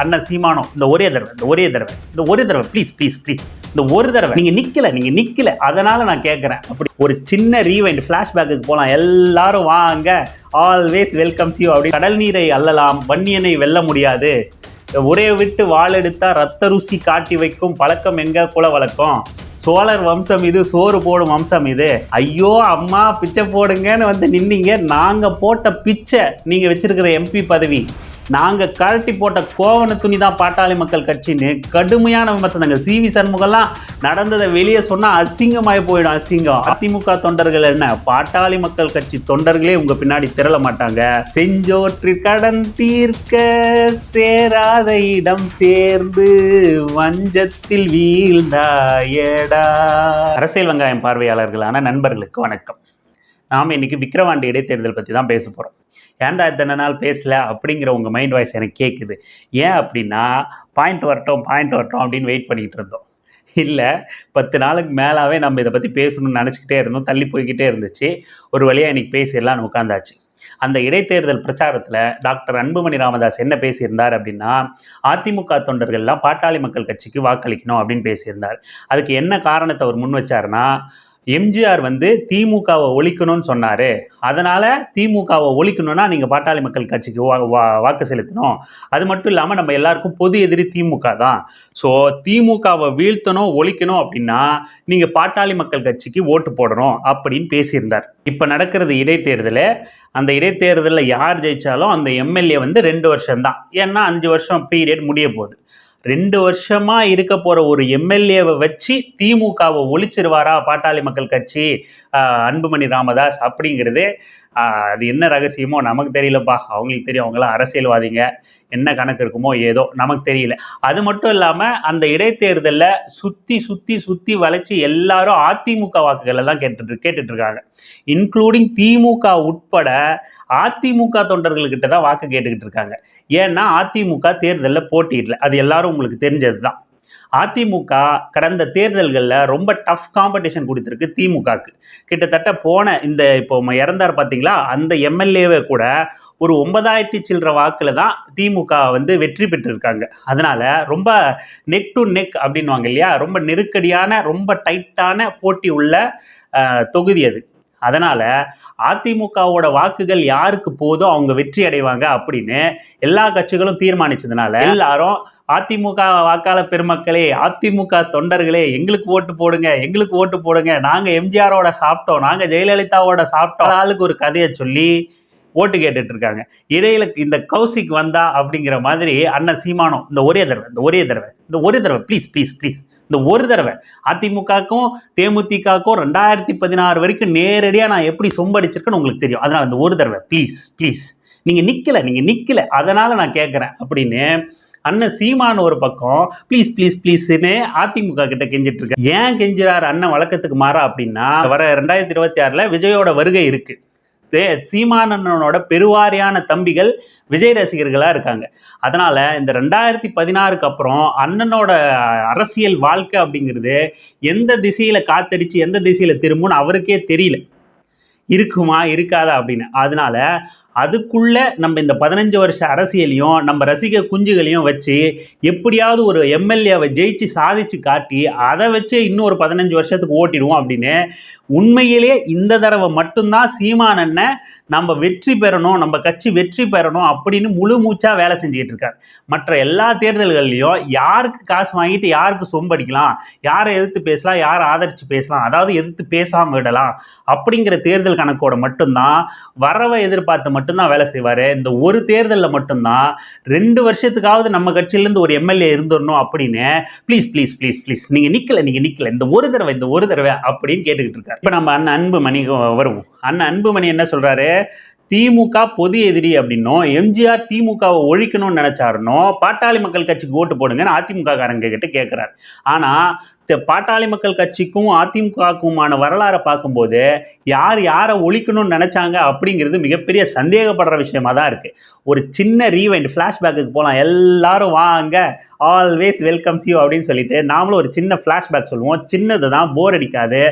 அண்ணன் சீமானம் இந்த ஒரே தடவை இந்த ஒரே தடவை இந்த ஒரே தடவை ப்ளீஸ் ப்ளீஸ் ப்ளீஸ் இந்த ஒரு தடவை. நீங்க நிக்கல நீங்க நிக்கல. அதனால நான் கேட்கறேன் அப்படி ஒரு சின்ன ரீவைண்ட் ஃபிளாஷ்பேக்கு போலாம். எல்லாரும் வாங்க. ஆல்வேஸ் வெல்கம்ஸ் யூ அப்படி கடல் நீரை அள்ளலாம் வன்னியனை வெல்ல முடியாது. ஒரே விட்டு வாழெடுத்தா ரத்த ருசி காட்டி வைக்கும். பழக்கம் எங்க? குல வழக்கம். சோழர் வம்சம் இது சோறு போடும் வம்சம் இது. ஐயோ அம்மா பிச்சை போடுங்கன்னு வந்து நின்னீங்க. நாங்க போட்ட பிச்சை நீங்க வச்சிருக்கிற எம்பி பதவி. நாங்க கழட்டி போட்ட கோவண துணி தான் பாட்டாளி மக்கள் கட்சின்னு கடுமையான விமர்சனங்கள். சி வி சண்முகம்லாம் நடந்ததை வெளியே சொன்னா அசிங்கமாய் போயிடும் அசிங்கம். அதிமுக தொண்டர்கள் என்ன? பாட்டாளி மக்கள் கட்சி தொண்டர்களே உங்க பின்னாடி திரள மாட்டாங்க. செஞ்சோற்று கடன் தீர்க்க சேராத இடம் சேர்ந்து வஞ்சத்தில் வீழ்ந்தாயடா. அரசியல் வெங்காயம் பார்வையாளர்களான நண்பர்களுக்கு வணக்கம். நாம் இன்னைக்கு விக்கிரவாண்டி இடைத்தேர்தல் பற்றி தான் பேச போகிறோம் ஏன்டா இத்தனை நாள் பேசல அப்படிங்கிற உங்கள் மைண்ட் வாய்ஸ் எனக்கு கேட்குது ஏன் அப்படின்னா பாயிண்ட் வரட்டும் பாயிண்ட் வரட்டும் அப்படின்னு வெயிட் பண்ணிகிட்டு இருந்தோம். இல்லை பத்து நாளுக்கு மேலாவே நம்ம இதை பற்றி பேசணும்னு நினச்சிக்கிட்டே இருந்தோம் தள்ளி போய்கிட்டே இருந்துச்சு. ஒரு வழியாக இன்னைக்கு பேசிடலாம்னு உட்காந்தாச்சு அந்த இடைத்தேர்தல் பிரச்சாரத்தில் டாக்டர் அன்புமணி ராமதாஸ் என்ன பேசியிருந்தார் அப்படின்னா அதிமுக தொண்டர்கள்லாம் பாட்டாளி மக்கள் கட்சிக்கு வாக்களிக்கணும் அப்படின்னு பேசியிருந்தார். அதுக்கு என்ன காரணத்தை அவர் முன் வச்சார்னா எம்ஜிஆர் வந்து திமுகவை ஒழிக்கணும்னு சொன்னார். அதனால் திமுகவை ஒழிக்கணும்னா நீங்கள் பாட்டாளி மக்கள் கட்சிக்கு வா வா- வாக்கு செலுத்தணும். அது மட்டும் இல்லாமல் நம்ம எல்லாருக்கும் பொது எதிரி திமுக தான். ஸோ திமுகவை வீழ்த்தணும் ஒழிக்கணும் அப்படின்னா நீங்கள் பாட்டாளி மக்கள் கட்சிக்கு ஓட்டு போடணும் அப்படின்னு பேசியிருந்தார். இப்போ நடக்கிறது இடைத்தேர்தல் அந்த இடைத்தேர்தலில் யார் ஜெயித்தாலும் அந்த எம்எல்ஏ வந்து ரெண்டு வருஷம்தான். ஏன்னா அஞ்சு வருஷம் பீரியட் முடிய போகுது. ரெண்டு வருஷமா இருக்க போற ஒரு எம்எல்ஏவை வச்சு திமுகவை ஒழிச்சிருவாரா பாட்டாளி மக்கள் கட்சி அன்புமணி ராமதாஸ் அப்படிங்கிறது அது என்ன ரகசியமோ நமக்கு தெரியலப்பா. அவங்களுக்கு தெரியும். அவங்களாம் அரசியல்வாதிங்க. என்ன கணக்கு இருக்குமோ ஏதோ நமக்கு தெரியல. அது மட்டும் இல்லாமல் அந்த இடைத்தேர்தலில் சுற்றி சுற்றி சுற்றி வளைச்சி எல்லாரும் அதிமுக வாக்குகளை தான் கேட்டுட்டு கேட்டுட்டு இருக்காங்க இன்க்ளூடிங் திமுக உட்பட அதிமுக தொண்டர்கள்கிட்ட தான் வாக்கு கேட்டுக்கிட்டு இருக்காங்க. ஏன்னா அதிமுக தேர்தலில் போட்டியிடல அது எல்லாரும் உங்களுக்கு தெரிஞ்சது தான் அதிமுக கடந்த தேர்தல்களில் ரொம்ப டஃப் காம்படிஷன் கொடுத்துருக்கு திமுகக்கு. கிட்டத்தட்ட போன இந்த இப்போ இறந்தார் பார்த்தீங்களா அந்த எம்எல்ஏவை கூட ஒரு ஒன்பதாயிரத்தி சில்லற வாக்கில் தான் திமுக வந்து வெற்றி பெற்றிருக்காங்க. அதனால் ரொம்ப நெக் டு நெக் அப்படின்வாங்க இல்லையா? ரொம்ப நெருக்கடியான ரொம்ப டைட்டான போட்டி உள்ள தொகுதி அது. அதனால் அதிமுகவோட வாக்குகள் யாருக்கு போதோ அவங்க வெற்றி அடைவாங்க அப்படின்னு எல்லா கட்சிகளும் தீர்மானிச்சதுனால எல்லாரும் அதிமுக வாக்காளர் பெருமக்களே அதிமுக தொண்டர்களே எங்களுக்கு ஓட்டு போடுங்க எங்களுக்கு ஓட்டு போடுங்க நாங்கள் எம்ஜிஆரோட சாப்பிட்டோம் நாங்கள் ஜெயலலிதாவோட சாப்பிட்டோம். ஆளுக்கு ஒரு கதையை சொல்லி ஓட்டு கேட்டுட்டு இருக்காங்க இடையில இந்த கௌசிக் வந்தா அப்படிங்கிற மாதிரி அண்ணன் சீமானம் இந்த ஒரே தடவை இந்த ஒரே தடவை இந்த ஒரு தடவை ப்ளீஸ் ப்ளீஸ் ப்ளீஸ் இந்த ஒரு தடவை அதிமுகக்கும் தேமுதிகக்கும் ரெண்டாயிரத்தி பதினாறு வரைக்கும் நேரடியாக நான் எப்படி சொம்படிச்சிருக்கேன்னு உங்களுக்கு தெரியும். அதனால் இந்த ஒரு தடவை ப்ளீஸ் ப்ளீஸ் நீங்கள் நிற்கல நீங்கள் நிற்கல அதனால் நான் கேட்குறேன் அப்படின்னு அண்ணன் சீமான் ஒரு பக்கம் ப்ளீஸ் ப்ளீஸ் ப்ளீஸ்னு அதிமுக கிட்ட கெஞ்சிட்டு இருக்கேன் ஏன் கெஞ்சுறாரு அண்ணன் வழக்கத்துக்கு மாறா அப்படின்னா வர ரெண்டாயிரத்தி இருபத்தி ஆறில் விஜயோட வருகை இருக்குது தே சீமானண்ணனோட பெருவாரியான தம்பிகள் விஜய் ரசிகர்களாக இருக்காங்க. அதனால இந்த ரெண்டாயிரத்தி பதினாறுக்கு அப்புறம் அண்ணனோட அரசியல் வாழ்க்கை அப்படிங்கிறது எந்த திசையில் காத்தடிச்சு எந்த திசையில் திரும்பும்னு அவருக்கே தெரியல. இருக்குமா இருக்காதா அப்படின்னு. அதனால அதுக்குள்ளே நம்ம இந்த பதினஞ்சு வருஷ அரசியலையும் நம்ம ரசிக குஞ்சுகளையும் வச்சு எப்படியாவது ஒரு எம்எல்ஏவை ஜெயிச்சு சாதிச்சு காட்டி அதை வச்சு இன்னும் ஒரு பதினஞ்சு வருஷத்துக்கு ஓட்டிடுவோம் அப்படின்னு உண்மையிலே இந்த தடவை மட்டும்தான் சீமானண்ணை நம்ம வெற்றி பெறணும் நம்ம கட்சி வெற்றி பெறணும் அப்படின்னு முழு மூச்சாக வேலை செஞ்சுக்கிட்டு இருக்கார். மற்ற எல்லா தேர்தல்கள்லையும் யாருக்கு காசு வாங்கிட்டு யாருக்கு சொம்படிக்கலாம் யாரை எதிர்த்து பேசலாம் யாரை ஆதரித்து பேசலாம் அதாவது எதிர்த்து பேசாமல் விடலாம் அப்படிங்கிற தேர்தல் கணக்கோட மட்டும்தான் வரவை எதிர்பார்த்து மட்டும்தான் வேலை செய்வார். இந்த ஒரு தேர்தலில் மட்டும்தான் ரெண்டு வருஷத்துக்காவது நம்ம கட்சியிலேருந்து ஒரு எம்எல்ஏ இருந்துடணும் அப்படின்னு ப்ளீஸ் ப்ளீஸ் ப்ளீஸ் ப்ளீஸ் நீங்கள் நிற்கல நீங்கள் நிற்கல இந்த ஒரு தடவை இந்த ஒரு தடவை அப்படின்னு கேட்டுக்கிட்டு இருக்காரு. இப்போ நம்ம அண்ணன் அன்புமணிக்கு வருவோம். அண்ணன் அன்புமணி என்ன சொல்கிறாரு திமுக பொது எதிரி அப்படின்னும் எம்ஜிஆர் திமுகவை ஒழிக்கணும்னு நினைச்சாருனோ பாட்டாளி மக்கள் கட்சிக்கு ஓட்டு போடுங்கன்னு அதிமுக காரங்க கிட்ட கேட்குறாரு ஆனால் பாட்டாளி மக்கள் கட்சிக்கும் அதிமுகவுக்குமான வரலாறை பார்க்கும்போது யார் யாரை ஒழிக்கணும்னு நினைச்சாங்க அப்படிங்கிறது மிகப்பெரிய சந்தேகப்படுற விஷயமா தான் இருக்கு. ஒரு சின்ன ரீவைண்ட் ஃப்ளாஷ்பேக்குக்கு போகலாம் எல்லாரும் வாங்க ஆல்வேஸ் வெல்கம்ஸ் யூ அப்படின்னு சொல்லிட்டு நாமளும் ஒரு சின்ன ஃப்ளாஷ்பேக் சொல்லுவோம். சின்னது தான் போர் அடிக்காது.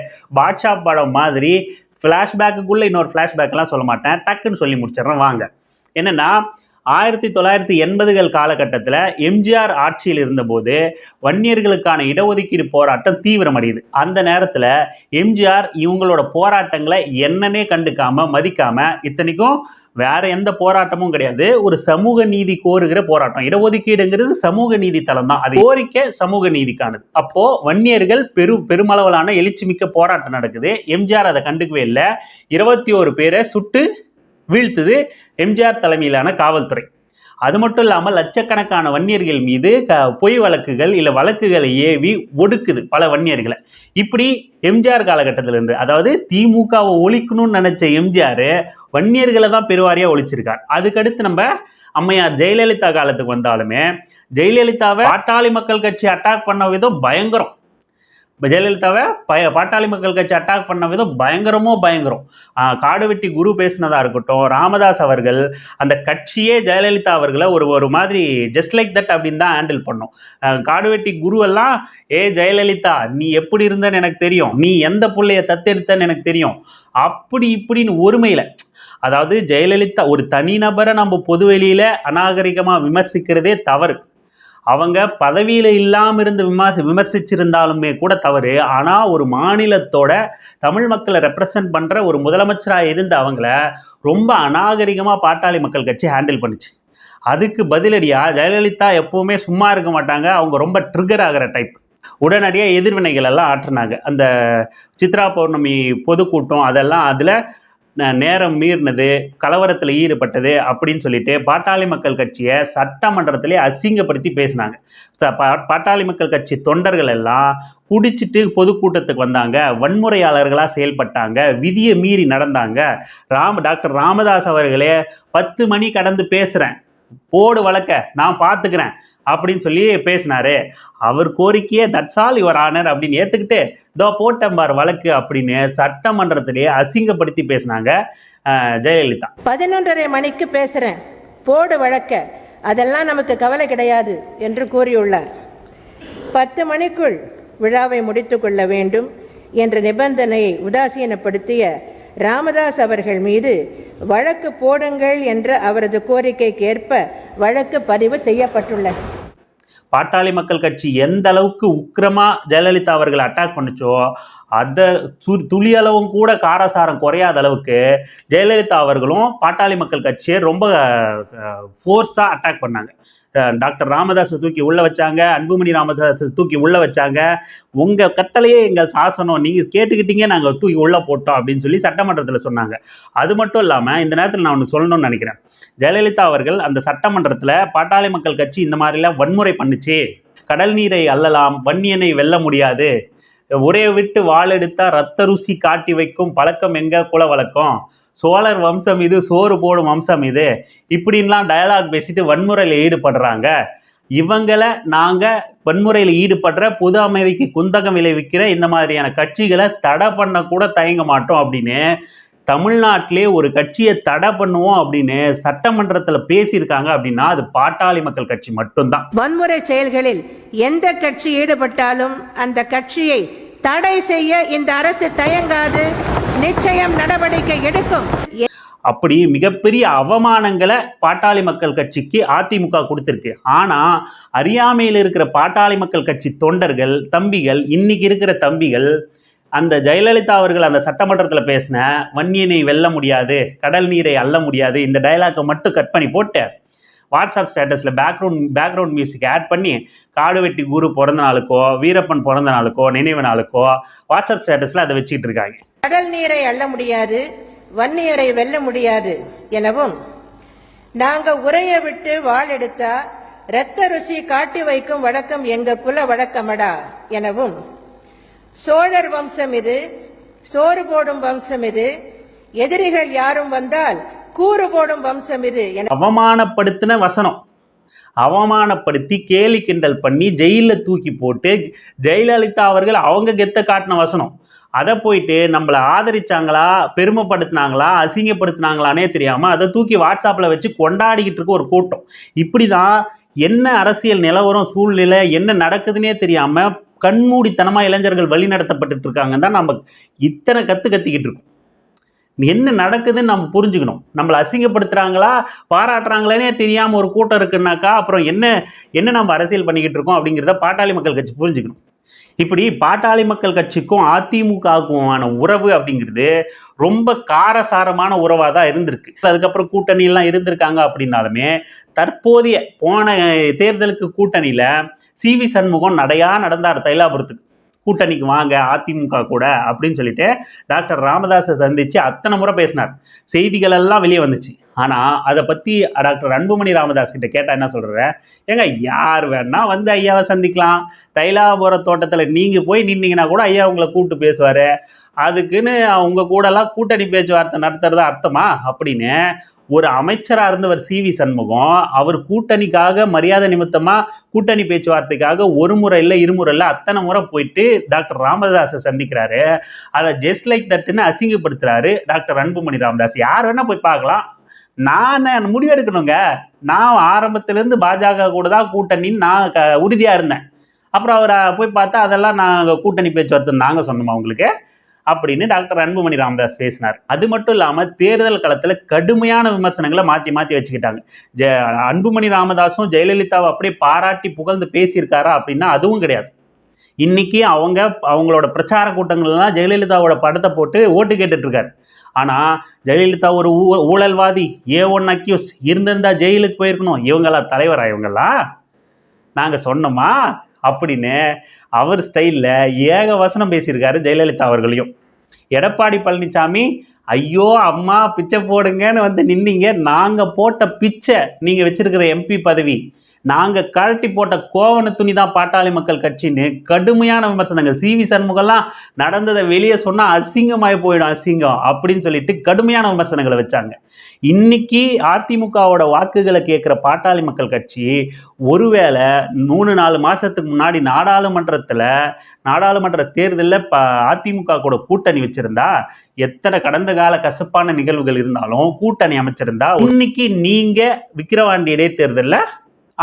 பாட்ஷா படம் மாதிரி ஃப்ளாஷ்பேக்குக்குள்ளே இன்னொரு ஃப்ளாஷ்பேக்லாம் சொல்ல மாட்டேன். டக்குன்னு சொல்லி முடிச்சிடுறேன். வாங்க. என்னென்னா ஆயிரத்தி தொள்ளாயிரத்தி எண்பதுகள் காலகட்டத்தில் எம்ஜிஆர் ஆட்சியில் இருந்தபோது வன்னியர்களுக்கான இடஒதுக்கீடு போராட்டம் தீவிரமடையுது. அந்த நேரத்தில் எம்ஜிஆர் இவங்களோட போராட்டங்களை என்னன்னே கண்டுக்காம மதிக்காம இத்தனைக்கும் வேற எந்த போராட்டமும் கிடையாது. ஒரு சமூக நீதி கோருகிற போராட்டம். இடஒதுக்கீடுங்கிறது சமூக நீதி தளம் தான். அது கோரிக்கை சமூக நீதிக்கானது. அப்போ வன்னியர்கள் பெரு பெருமளவிலான எழுச்சி மிக்க போராட்டம் நடக்குது. எம்ஜிஆர் அதை கண்டுக்கவே இல்லை. இருபத்தி ஒரு பேரை சுட்டு வீழ்த்துது எம்ஜிஆர் தலைமையிலான காவல்துறை. அது மட்டும் இல்லாமல் லட்சக்கணக்கான வன்னியர்கள் மீது க பொய் வழக்குகள் இல்லை வழக்குகளை ஏவி ஒடுக்குது பல வன்னியர்களை. இப்படி எம்ஜிஆர் காலகட்டத்திலிருந்து அதாவது திமுகவை ஒழிக்கணும்னு நினச்ச எம்ஜிஆர் வன்னியர்களை தான் பெருவாரியாக ஒழிச்சிருக்கார். அதுக்கடுத்து நம்ம அம்மையார் ஜெயலலிதா காலத்துக்கு வந்தாலுமே ஜெயலலிதாவை பாட்டாளி மக்கள் கட்சி அட்டாக் பண்ண விதம் பயங்கரம். இப்போ ஜெயலலிதாவை பய பாட்டாளி மக்கள் கட்சி அட்டாக் பண்ண விதம் பயங்கரமோ பயங்கரம். காடுவெட்டி குரு பேசினதாக இருக்கட்டும் ராமதாஸ் அவர்கள் அந்த கட்சியே ஜெயலலிதா அவர்களை ஒரு ஒரு மாதிரி ஜஸ்ட் லைக் தட் அப்படின்னு தான் ஹேண்டில் பண்ணோம். காடுவெட்டி குரு எல்லாம் ஏ ஜெயலலிதா நீ எப்படி இருந்தன்னு எனக்கு தெரியும். நீ எந்த பிள்ளைய தத்தெடுத்தன்னு எனக்கு தெரியும். அப்படி இப்படின்னு ஒருமையில். அதாவது ஜெயலலிதா ஒரு தனிநபரை நம்ம பொதுவெளியில அநாகரிகமாக விமர்சிக்கிறதே தவறு. அவங்க பதவியில் இல்லாமல் இருந்து விமர்சி விமர்சிச்சிருந்தாலுமே கூட தவறு. ஆனால் ஒரு மாநிலத்தோட தமிழ் மக்களை ரெப்ரசன்ட் பண்ணுற ஒரு முதலமைச்சராக இருந்த அவங்கள ரொம்ப அநாகரிகமாக பாட்டாளி மக்கள் கட்சி ஹேண்டில் பண்ணுச்சு. அதுக்கு பதிலடியாக ஜெயலலிதா எப்போவுமே சும்மா இருக்க மாட்டாங்க. அவங்க ரொம்ப ட்ரிகர் ஆகிற டைப் உடனடியாக எதிர்வினைகள் எல்லாம் ஆற்றுனாங்க. அந்த சித்ரா பௌர்ணமி பொதுக்கூட்டம் அதெல்லாம் அதில் நேரம் மீறினது கலவரத்தில் ஈடுபட்டது அப்படின்னு சொல்லிட்டு பாட்டாளி மக்கள் கட்சியை சட்டமன்றத்திலே அசிங்கப்படுத்தி பேசினாங்க. பாட்டாளி மக்கள் கட்சி தொண்டர்கள் எல்லாம் குடிச்சிட்டு பொதுக்கூட்டத்துக்கு வந்தாங்க. வன்முறையாளர்களாக செயல்பட்டாங்க. விதியை மீறி நடந்தாங்க. ராம டாக்டர் ராமதாஸ் அவர்களே பத்து மணி கடந்து பேசுகிறேன் போடு வழக்க நான் பார்த்துக்கிறேன் அப்படின்னு சொல்லி பேசினாரு. அவர் கோரிக்கையே தட்ஸ் ஆல் யுவர் ஆனர் அப்படின்னு ஏற்றுக்கிட்டு இதோ போட்டம்பார் வழக்கு அப்படின்னு சட்டமன்றத்திலேயே அசிங்கப்படுத்தி பேசினாங்க ஜெயலலிதா. பதினொன்றரை மணிக்கு பேசுகிறேன் போடு வழக்க. அதெல்லாம் நமக்கு கவலை கிடையாது என்று கூறியுள்ளார். பத்து மணிக்குள் விழாவை முடித்துக்கொள்ள வேண்டும் என்ற நிபந்தனையை உதாசீனப்படுத்திய ராமதாஸ் அவர்கள் மீது வழக்கு போடுங்கள் என்ற அவரது கோரிக்கைக்கு ஏற்ப வழக்கு பதிவு செய்யப்பட்டுள்ளது. பாட்டாளி மக்கள் கட்சி எந்த அளவுக்கு உக்கிரமா ஜெயலலிதா அவர்களை அட்டாக் பண்ணுச்சோ அந்த சு துளி அளவும் கூட காரசாரம் குறையாத அளவுக்கு ஜெயலலிதா அவர்களும் பாட்டாளி மக்கள் கட்சியை ரொம்ப ஃபோர்ஸாக அட்டாக் பண்ணாங்க. டாக்டர் ராமதாஸை தூக்கி உள்ள வச்சாங்க அன்புமணி ராமதாஸை தூக்கி உள்ள வச்சாங்க. உங்க கட்டளையே எங்கள் சாசனம் நீங்க கேட்டுக்கிட்டீங்க நாங்கள் தூக்கி உள்ள போட்டோம் அப்படின்னு சொல்லி சட்டமன்றத்தில் சொன்னாங்க. அது மட்டும் இல்லாமல் இந்த நேரத்தில் நான் ஒன்று சொல்லணும்னு நினைக்கிறேன். ஜெயலலிதா அவர்கள் அந்த சட்டமன்றத்தில் பாட்டாளி மக்கள் கட்சி இந்த மாதிரிலாம் வன்முறை பண்ணுச்சு. கடல் நீரை அள்ளலாம் வன்னியனை வெல்ல முடியாது. ஒரே விட்டு வாழெடுத்தா ரத்த ருசி காட்டி வைக்கும் பழக்கம் எங்க? குல வழக்கம். சோழர் வம்சம் இது சோறு போடும் வம்சம் இது. இப்படின்லாம் டயலாக் பேசிட்டு வன்முறையில் ஈடுபடுறாங்க. இவங்களை நாங்கள் வன்முறையில் ஈடுபடுற புது அமைதிக்கு குந்தகம் விளைவிக்கிற இந்த மாதிரியான கட்சிகளை தடை பண்ணக்கூட தயங்க மாட்டோம் அப்படின்னு தமிழ்நாட்டிலே ஒரு கட்சியை தடை பண்ணுவோம் அப்படின்னு சட்டமன்றத்தில் பேசியிருக்காங்க அப்படின்னா அது பாட்டாளி மக்கள் கட்சி மட்டும்தான். வன்முறை செயல்களில் எந்த கட்சி ஈடுபட்டாலும் அந்த கட்சியை தடை செய்ய இந்த அரசு தயங்காது. நிச்சயம் நடவடிக்கை எடுக்கும். அப்படி மிகப்பெரிய அவமானங்களை பாட்டாளி மக்கள் கட்சிக்கு அதிமுக கொடுத்துருக்கு. ஆனால் அறியாமையில் இருக்கிற பாட்டாளி மக்கள் கட்சி தொண்டர்கள் தம்பிகள் இன்னைக்கு இருக்கிற தம்பிகள் அந்த ஜெயலலிதா அவர்கள் அந்த சட்டமன்றத்தில் பேசின வன்னியனை வெல்ல முடியாது கடல் நீரை அள்ள முடியாது இந்த டைலாக்கை மட்டும் கட் பண்ணி போட்டேன். வாட்ஸ்அப் ஸ்டேட்டஸில் பேக்ரவுண்ட் பேக்ரவுண்ட் மியூசிக் ஆட் பண்ணி காடுவெட்டி குரு பிறந்த நாளுக்கோ வீரப்பன் பிறந்த நாளுக்கோ நினைவு நாளுக்கோ வாட்ஸ்அப் ஸ்டேட்டஸில் அதை வச்சுக்கிட்டு இருக்காங்க. கடல் நீரை அள்ள முடியாது வன்னியரை வெல்ல முடியாது எனவும் நாங்க உரைய விட்டு வாள் எடுத்தா இரத்த ருசி காட்டி வைக்கும் வழக்கம் எங்க குல வழக்கமடா எனவும் சோழர் வம்சம் இது சோறு போடும் வம்சம் இது எதிரிகள் யாரும் வந்தால் கூறு போடும் வம்சம் இது. அவமானப்படுத்தின வசனம். அவமானப்படுத்தி கேலி கிண்டல் பண்ணி ஜெயிலில் தூக்கி போட்டு ஜெயலலிதா அவர்கள் அவங்க கெத்த காட்டின வசனம். அதை போயிட்டு நம்மளை ஆதரிச்சாங்களா பெருமைப்படுத்தினாங்களா அசிங்கப்படுத்தினாங்களானே தெரியாமல் அதை தூக்கி வாட்ஸ்அப்பில் வச்சு கொண்டாடிக்கிட்டு இருக்க ஒரு கூட்டம். இப்படி தான் என்ன அரசியல் நிலவரம் சூழ்நிலை என்ன நடக்குதுன்னே தெரியாமல் கண்மூடித்தனமாக இளைஞர்கள் வழி நடத்தப்பட்டுட்டு இருக்காங்க தான் நம்ம இத்தனை கற்று கத்திக்கிட்டு இருக்கோம். என்ன நடக்குதுன்னு நம்ம புரிஞ்சுக்கணும். நம்மளை அசிங்கப்படுத்துறாங்களா பாராட்டுறாங்களேனே தெரியாமல் ஒரு கூட்டம் இருக்குன்னாக்கா அப்புறம் என்ன என்ன நம்ம அரசியல் பண்ணிக்கிட்டு இருக்கோம் அப்படிங்கிறத பாட்டாளி மக்கள் கட்சி புரிஞ்சுக்கணும். இப்படி பாட்டாளி மக்கள் கட்சிக்கும் அதிமுகவுக்குமான உறவு அப்படிங்கிறது ரொம்ப காரசாரமான உறவாக தான் இருந்திருக்கு. அதுக்கப்புறம் கூட்டணியெல்லாம் இருந்திருக்காங்க அப்படின்னாலுமே தற்போதைய போன தேர்தலுக்கு கூட்டணியில் சி வி சண்முகம் நடையாக நடந்தார் தைலாபுரத்துக்கு. கூட்டணிக்கு வாங்க அதிமுக கூட அப்படின்னு சொல்லிட்டு டாக்டர் ராமதாஸை சந்திச்சு அத்தனை முறை பேசினார். செய்திகள் எல்லாம் வெளியே வந்துச்சு. ஆனால் அதை பற்றி டாக்டர் அன்புமணி ராமதாஸ் கிட்ட கேட்டால் என்ன சொல்கிற ஏங்க யார் வேணா வந்து ஐயாவை சந்திக்கலாம். தைலாபுர தோட்டத்தில் நீங்கள் போய் நின்னீங்கன்னா கூட ஐயா உங்களை கூப்பிட்டு பேசுவார். அதுக்குன்னு அவங்க கூடலாம் கூட்டணி பேச்சுவார்த்தை நடத்துறது அர்த்தமா? அப்படின்னு ஒரு அமைச்சராக இருந்தவர் சி வி சண்முகம். அவர் கூட்டணிக்காக மரியாதை நிமித்தமாக கூட்டணி பேச்சுவார்த்தைக்காக ஒரு முறை இல்லை இருமுறை இல்லை அத்தனை முறை போயிட்டு டாக்டர் ராமதாஸை சந்திக்கிறாரு. அதை ஜஸ்ட் லைக் தட்டுன்னு அசிங்கப்படுத்துறாரு டாக்டர் அன்புமணி ராமதாஸ். யார் வேணா போய் பார்க்கலாம். நான் முடிவெடுக்கணுங்க? நான் ஆரம்பத்திலேருந்து பாஜக கூட தான் கூட்டணின்னு நான் க உறுதியாக இருந்தேன். அப்புறம் அவரை போய் பார்த்தா அதெல்லாம் நாங்கள் கூட்டணி பேச்சுவார்த்தை நாங்கள் சொன்னோமா உங்களுக்கு? அப்படின்னு டாக்டர் அன்புமணி ராமதாஸ் பேசினார். அது மட்டும் இல்லாமல் தேர்தல் களத்தில் கடுமையான விமர்சனங்களை மாற்றி மாற்றி வச்சுக்கிட்டாங்க. ஜெ அன்புமணி ராமதாஸும் ஜெயலலிதாவை அப்படியே பாராட்டி புகழ்ந்து பேசியிருக்காரா அப்படின்னா அதுவும் கிடையாது. இன்னைக்கு அவங்க அவங்களோட பிரச்சார கூட்டங்கள்லாம் ஜெயலலிதாவோட படத்தை போட்டு ஓட்டு கேட்டுட்டு ஆனால் ஜெயலலிதா ஒரு ஊ- ஊழல்வாதி ஏ ஒன் அக்யூஸ் இருந்திருந்தா ஜெயிலுக்கு போயிருக்கணும். இவங்களா தலைவரா இவங்களா நாங்கள் சொன்னோமா? அப்படின்னு அவர் ஸ்டைலில் ஏக வசனம் பேசியிருக்காரு ஜெயலலிதா அவர்களையும். எடப்பாடி பழனிசாமி ஐயோ அம்மா பிச்சை போடுங்கன்னு வந்து நின்னீங்க. நாங்கள் போட்ட பிச்சை நீங்கள் வச்சுருக்கிற எம்பி பதவி. நாங்கள் கழட்டி போட்ட கோவண துணி தான் பாட்டாளி மக்கள் கட்சின்னு கடுமையான விமர்சனங்கள். சி வி சண்முகம்லாம் நடந்ததை வெளியே சொன்னால் அசிங்கமாகி போயிடும் அசிங்கம் அப்படின்னு சொல்லிட்டு கடுமையான விமர்சனங்களை வச்சாங்க. இன்னைக்கு அதிமுகவோட வாக்குகளை கேட்குற பாட்டாளி மக்கள் கட்சி ஒருவேளை மூணு நாலு மாதத்துக்கு முன்னாடி நாடாளுமன்றத்தில் நாடாளுமன்ற தேர்தலில் ப அதிமுக கூட கூட்டணி வச்சுருந்தா எத்தனை கடந்த கால கசப்பான நிகழ்வுகள் இருந்தாலும் கூட்டணி அமைச்சிருந்தா இன்னைக்கு நீங்கள் விக்கிரவாண்டி இடைத்தேர்தலில்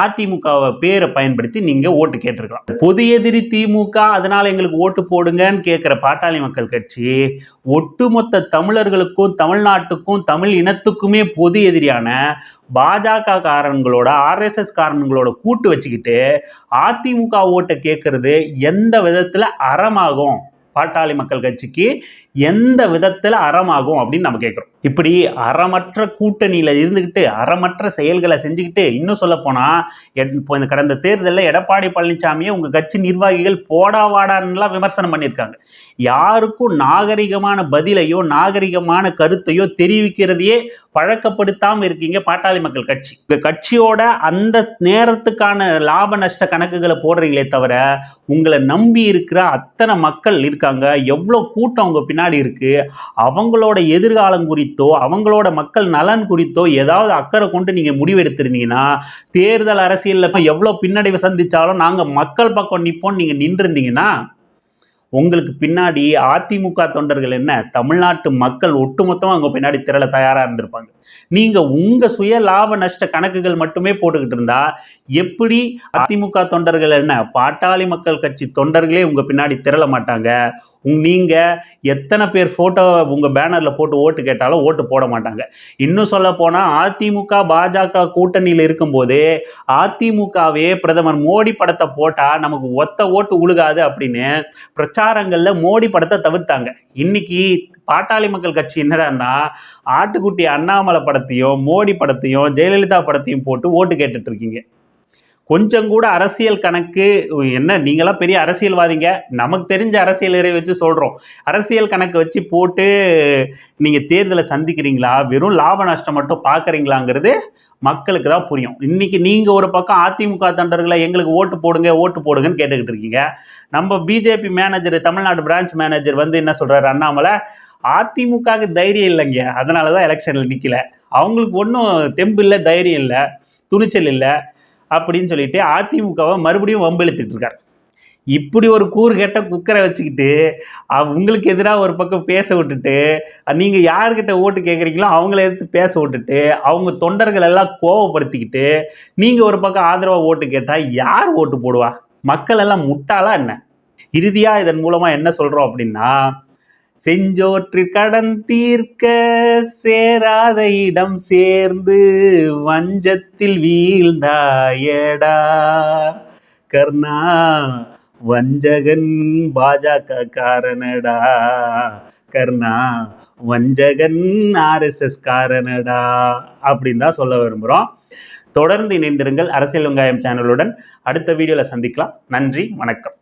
அதிமுகவை பேரை பயன்படுத்தி நீங்கள் ஓட்டு கேட்டிருக்கலாம். பொது எதிரி திமுக அதனால் எங்களுக்கு ஓட்டு போடுங்கன்னு கேட்குற பாட்டாளி மக்கள் கட்சி ஒட்டுமொத்த தமிழர்களுக்கும் தமிழ்நாட்டுக்கும் தமிழ் இனத்துக்குமே பொது எதிரியான பாஜக காரங்களோட ஆர்எஸ்எஸ் காரங்களோட கூட்டு வச்சுக்கிட்டு அதிமுக ஓட்டை கேட்கறது எந்த விதத்தில் அறமாகும்? பாட்டாளி மக்கள் கட்சிக்கு எந்த விதத்தில் அறமாகும் அப்படின்னு நம்ம கேட்குறோம் இப்படி அறமற்ற கூட்டணியில் இருந்துக்கிட்டு அறமற்ற செயல்களை செஞ்சுக்கிட்டு இன்னும் சொல்ல போனால் இப்போ இந்த கடந்த தேர்தலில் எடப்பாடி பழனிசாமியை உங்கள் கட்சி நிர்வாகிகள் போடாவாடான்னுலாம் விமர்சனம் பண்ணியிருக்காங்க. யாருக்கும் நாகரிகமான பதிலையோ நாகரிகமான கருத்தையோ தெரிவிக்கிறதையே பழக்கப்படுத்தாமல் இருக்கீங்க பாட்டாளி மக்கள் கட்சி. உங்கள் கட்சியோட அந்த நேரத்துக்கான லாப நஷ்ட கணக்குகளை போடுறீங்களே தவிர உங்களை நம்பி இருக்கிற அத்தனை மக்கள் இருக்காங்க. எவ்வளோ கூட்டம் உங்கள் பின்னாடி இருக்கு அவங்களோட எதிர்காலம் குறித்தோ அவங்களோட மக்கள் நலன் குறித்தோ ஏதாவது அக்கறை கொண்டு நீங்க முடிவெடுத்திருந்தீங்கன்னா தேர்தல் அரசியலில் இப்போ எவ்வளோ பின்னடைவை சந்திச்சாலும் நாங்க மக்கள் பக்கம் நிற்போம் நீங்க நின்றுருந்தீங்கன்னா உங்களுக்கு பின்னாடி அதிமுக தொண்டர்கள் என்ன? தமிழ்நாட்டு மக்கள் ஒட்டுமொத்தமாக அவங்க பின்னாடி திரள தயாராக இருந்திருப்பாங்க. நீங்கள் உங்கள் சுய லாப நஷ்ட கணக்குகள் மட்டுமே போட்டுக்கிட்டு இருந்தா எப்படி அதிமுக தொண்டர்கள் என்ன? பாட்டாளி மக்கள் கட்சி தொண்டர்களே உங்கள் பின்னாடி திரள மாட்டாங்க. உங் நீங்கள் எத்தனை பேர் ஃபோட்டோ உங்கள் பேனரில் போட்டு ஓட்டு கேட்டாலும் ஓட்டு போட மாட்டாங்க. இன்னும் சொல்ல போனால் அதிமுக பாஜக கூட்டணியில் இருக்கும்போதே அதிமுகவே பிரதமர் மோடி படத்தை போட்டால் நமக்கு ஒத்த ஓட்டு உழுகாது அப்படின்னு பிரச்சாரங்களில் மோடி படத்தை தவிர்த்தாங்க. இன்னைக்கு பாட்டாளி மக்கள் கட்சி என்னடான்னா ஆட்டுக்குட்டி அண்ணாமலை படத்தையும் மோடி படத்தையும் ஜெயலலிதா படத்தையும் போட்டு ஓட்டு கேட்டுட்ருக்கீங்க கொஞ்சம் கூட அரசியல் கணக்கு என்ன நீங்களாம் பெரிய அரசியல்வாதிங்க? நமக்கு தெரிஞ்ச அரசியலரை வச்சு சொல்கிறோம் அரசியல் கணக்கு வச்சு போட்டு நீங்கள் தேர்தலை சந்திக்கிறீங்களா? வெறும் லாப நஷ்டம் மட்டும் பார்க்குறீங்களாங்கிறது மக்களுக்கு தான் புரியும். இன்றைக்கி நீங்கள் ஒரு பக்கம் அதிமுக தொண்டர்களை எங்களுக்கு ஓட்டு போடுங்க ஓட்டு போடுங்கன்னு கேட்டுக்கிட்டு இருக்கீங்க. நம்ம BJP manager Tamil Nadu branch manager வந்து என்ன சொல்கிறாரு அண்ணாமலை அதிமுகவுக்கு தைரியம் இல்லைங்க. அதனால தான் எலெக்ஷனில் நிற்கல அவங்களுக்கு ஒன்றும் தெம்பு இல்லை தைரியம் இல்லை துணிச்சல் இல்லை. அப்படின்னு சொல்லிட்டு அதிமுகவை மறுபடியும் வம்பிழுத்துட்டு இருக்கார். இப்படி ஒரு கூறு கெட்ட குக்கரை வச்சுக்கிட்டு உங்களுக்கு எதிராக ஒரு பக்கம் பேச விட்டுட்டு நீங்கள் யார்கிட்ட ஓட்டு கேட்குறீங்களோ அவங்கள எடுத்து பேச விட்டுட்டு அவங்க தொண்டர்கள் எல்லாம் கோவப்படுத்திக்கிட்டு நீங்கள் ஒரு பக்கம் ஆதரவாக ஓட்டு கேட்டால் யார் ஓட்டு போடுவா? மக்கள் எல்லாம் முட்டாளா என்ன? இறுதியாக இதன் மூலமாக என்ன சொல்கிறோம் அப்படின்னா செஞ்சோற்று கடன் தீர்க்க சேராத இடம் சேர்ந்து வஞ்சத்தில் வீழ்ந்தாயடா. கர்ணா வஞ்சகன் பாஜக காரனடா கர்ணா வஞ்சகன் ஆர்எஸ்எஸ் காரனடா அப்படின்னு தான் சொல்ல விரும்புகிறோம் தொடர்ந்து இணைந்திருங்கள் அரசியல் வெங்காயம் சேனலுடன். அடுத்த வீடியோவில் சந்திக்கலாம். நன்றி வணக்கம்.